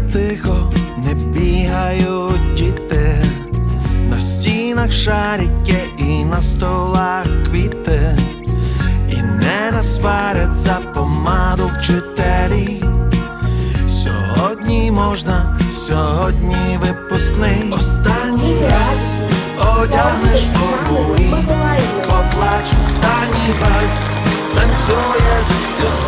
тихо не бігають діти, на стінах шарики і на столах квіти, і не насварять за помаду вчителі. Сьогодні можна, сьогодні випускний. Останній раз одягнеш форму і поплач останній вальс, танцює зі сльозами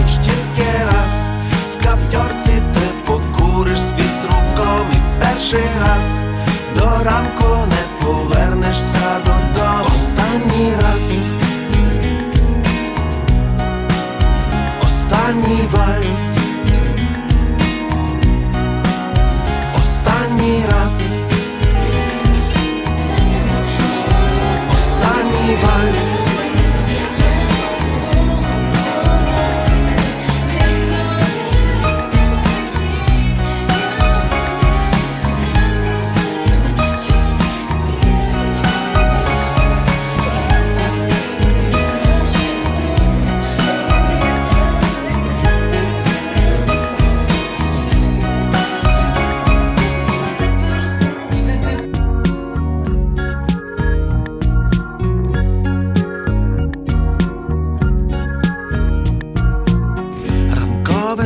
раз до ранку не повернешся додому. Останній раз. Останній вальс.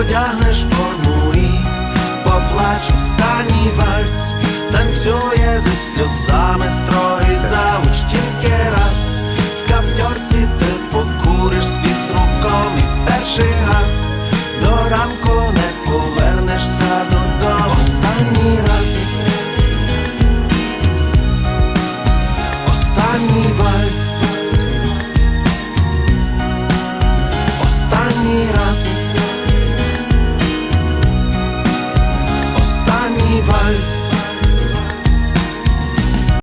Одягнеш форму і поплач останній вальс, танцює зі сльозами строгий завуч тільки раз. В каптьорці ти покуриш світ з руком і перший раз